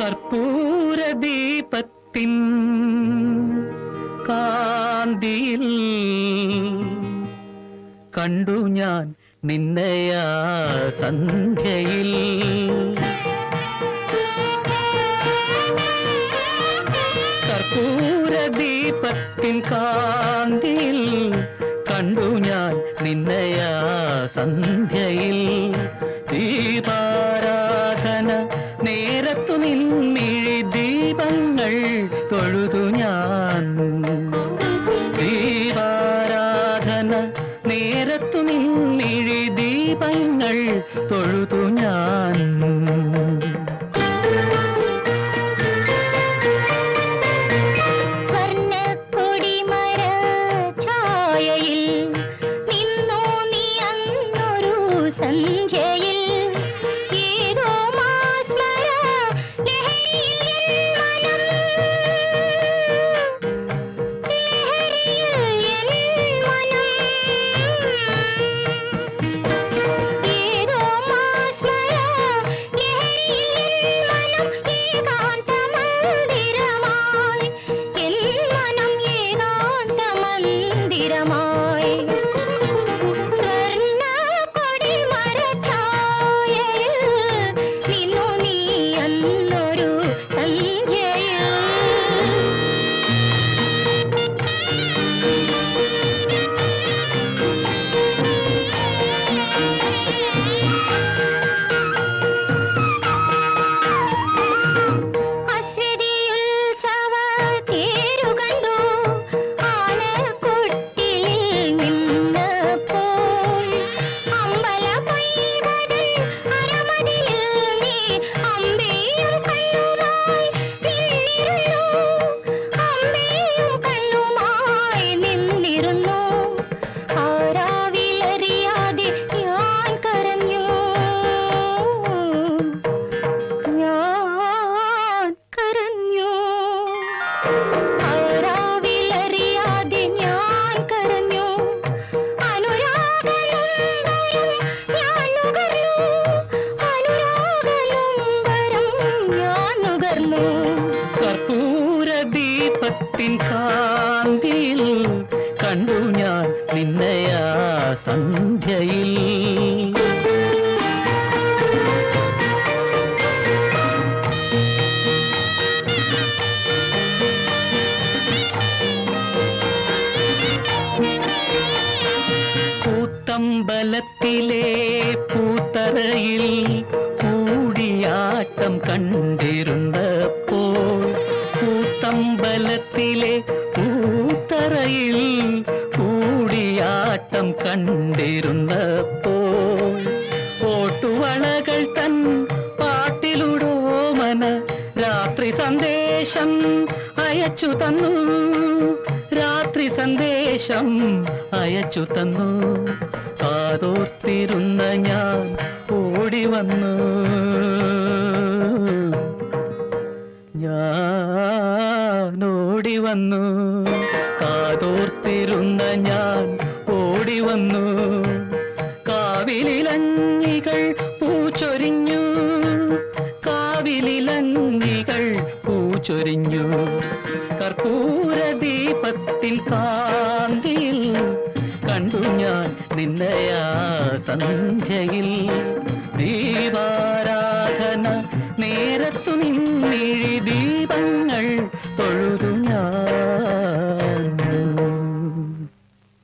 കർപ്പൂര ദീപത്തിൻ കാന്തിയിൽ കണ്ടു ഞാൻ നിന്നയാ സന്ധ്യയിൽ. കർപ്പൂര ദീപത്തിൻ കാന്തിയിൽ കണ്ടു ഞാൻ നിന്നയാ സന്ധ്യയിൽ. നേരത്തു നിന്നിഴി ദീപങ്ങൾ തൊഴുതു ഞാൻ. ദീപാരാധന നേരത്തു നിന്നിഴി ദീപങ്ങൾ തൊഴുതു ഞാൻ. കാന്തിയിൽ കണ്ടു ഞാൻ നിന്നയാ സന്ധ്യയിൽ. കൂത്തമ്പലത്തിലെ പൂത്തറയിൽ കൂടിയാട്ടം കണ്ടിരുന്നപ്പോൾ കൂടിയാട്ടം കണ്ടിരുന്നപ്പോൾ ഓട്ടുവളകൾ തൻ പാട്ടിലുടോമന രാത്രി സന്ദേശം അയച്ചു തന്നു. രാത്രി സന്ദേശം അയച്ചു തന്നു. കാതോർത്തിരുന്ന ഞാൻ ഓടി വന്നു. ഞാൻ ഓടി വന്നു. കാതോർത്തിരുന്ന ഞാൻ വന്നു. കാവിലിലങ്ങികൾ പൂച്ചൊരിഞ്ഞു. കാവിലിലങ്ങികൾ പൂച്ചൊരിഞ്ഞു. കർപ്പൂര ദീപത്തിൻ കാന്തിയിൽ കണ്ടു ഞാൻ നിന്നയാ സന്ധ്യയിൽ. ദീപാരാധന